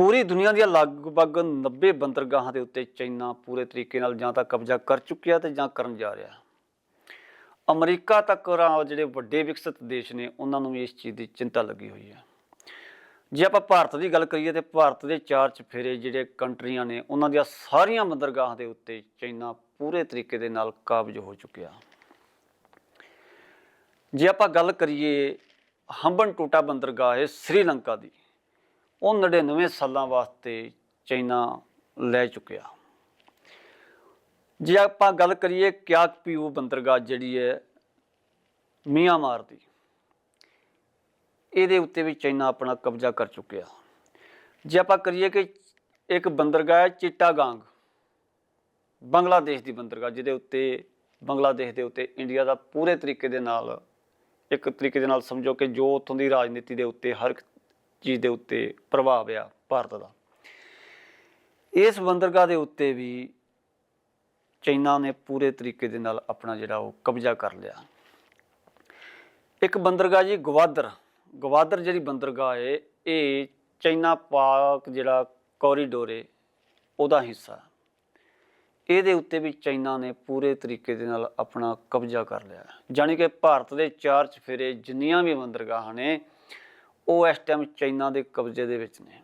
ਪੂਰੀ ਦੁਨੀਆ ਦੀਆਂ ਲਗਭਗ 90 ਬੰਦਰਗਾਹਾਂ ਦੇ ਉੱਤੇ ਚਾਈਨਾ ਪੂਰੇ ਤਰੀਕੇ ਨਾਲ ਜਾਂ ਤਾਂ ਕਬਜ਼ਾ ਕਰ ਚੁੱਕਿਆ ਤੇ ਜਾਂ ਕਰਨ ਜਾ ਰਿਹਾ। ਅਮਰੀਕਾ ਤੱਕ ਜਿਹੜੇ ਵੱਡੇ ਵਿਕਸਿਤ ਦੇਸ਼ ਨੇ, ਉਹਨਾਂ ਨੂੰ ਵੀ ਇਸ ਚੀਜ਼ ਦੀ ਚਿੰਤਾ ਲੱਗੀ ਹੋਈ ਹੈ। ਜੇ ਆਪਾਂ ਭਾਰਤ ਦੀ ਗੱਲ ਕਰੀਏ ਤੇ ਭਾਰਤ ਦੇ ਚਾਰ ਚਫੇਰੇ ਜਿਹੜੇ ਕੰਟਰੀਆਂ ਨੇ, ਉਹਨਾਂ ਦੀਆਂ ਸਾਰੀਆਂ ਬੰਦਰਗਾਹਾਂ ਦੇ ਉੱਤੇ ਚਾਈਨਾ ਪੂਰੇ ਤਰੀਕੇ ਦੇ ਨਾਲ ਕਾਬਜ ਹੋ ਚੁੱਕਿਆ। ਜੇ ਆਪਾਂ ਗੱਲ ਕਰੀਏ ਹੰਬਨ ਟੋਟਾ ਬੰਦਰਗਾਹ ਹੈ ਸ੍ਰੀਲੰਕਾ ਦੀ ਉਹ 99 ਸਾਲਾਂ ਵਾਸਤੇ ਚਾਈਨਾ ਲੈ ਚੁੱਕਿਆ। ਜੇ ਆਪਾਂ ਗੱਲ ਕਰੀਏ ਕਿਆਕ ਪੀਊ ਬੰਦਰਗਾਹ ਜਿਹੜੀ ਹੈ ਮਿਆਂਮਾਰ ਦੀ, ਇਹਦੇ ਉੱਤੇ ਵੀ ਚਾਈਨਾ ਆਪਣਾ ਕਬਜ਼ਾ ਕਰ ਚੁੱਕਿਆ। ਜੇ ਆਪਾਂ ਕਰੀਏ ਕਿ ਇੱਕ ਬੰਦਰਗਾਹ ਹੈ ਚਿੱਟਾਗਾਂਗ, ਬੰਗਲਾਦੇਸ਼ ਦੀ ਬੰਦਰਗਾਹ, ਜਿਹਦੇ ਉੱਤੇ, ਬੰਗਲਾਦੇਸ਼ ਦੇ ਉੱਤੇ ਇੰਡੀਆ ਦਾ ਪੂਰੇ ਤਰੀਕੇ ਦੇ ਨਾਲ, ਇੱਕ ਤਰੀਕੇ ਦੇ ਨਾਲ ਸਮਝੋ ਕਿ ਜੋ ਉੱਥੋਂ ਦੀ ਰਾਜਨੀਤੀ ਦੇ ਉੱਤੇ ਹਰ ਚੀਜ਼ ਦੇ ਉੱਤੇ ਪ੍ਰਭਾਵ ਆ ਭਾਰਤ ਦਾ। ਇਸ ਬੰਦਰਗਾਹ ਦੇ ਉੱਤੇ ਵੀ ਚਾਈਨਾ ਨੇ ਪੂਰੇ ਤਰੀਕੇ ਦੇ ਨਾਲ ਆਪਣਾ ਜਿਹੜਾ ਉਹ ਕਬਜ਼ਾ ਕਰ ਲਿਆ। ਇੱਕ ਬੰਦਰਗਾਹ ਜੀ ਗਵਾਦਰ ਗਵਾਦਰ ਜਿਹੜੀ ਬੰਦਰਗਾਹ ਹੈ ਇਹ ਚਾਈਨਾ ਪਾਕ ਜਿਹੜਾ ਕੋਰੀਡੋਰ ਹੈ ਉਹਦਾ ਹਿੱਸਾ। ਇਹਦੇ ਉੱਤੇ ਵੀ ਚਾਈਨਾ ਨੇ ਪੂਰੇ ਤਰੀਕੇ ਦੇ ਨਾਲ ਆਪਣਾ ਕਬਜ਼ਾ ਕਰ ਲਿਆ। ਜਾਣੀ ਕਿ ਭਾਰਤ ਦੇ ਚਾਰ ਚਫੇਰੇ ਜਿੰਨੀਆਂ ਵੀ ਬੰਦਰਗਾਹਾਂ ਨੇ ਉਹ ਇਸ ਟਾਈਮ ਚਾਈਨਾ ਦੇ ਕਬਜ਼ੇ ਦੇ ਵਿੱਚ ਨੇ।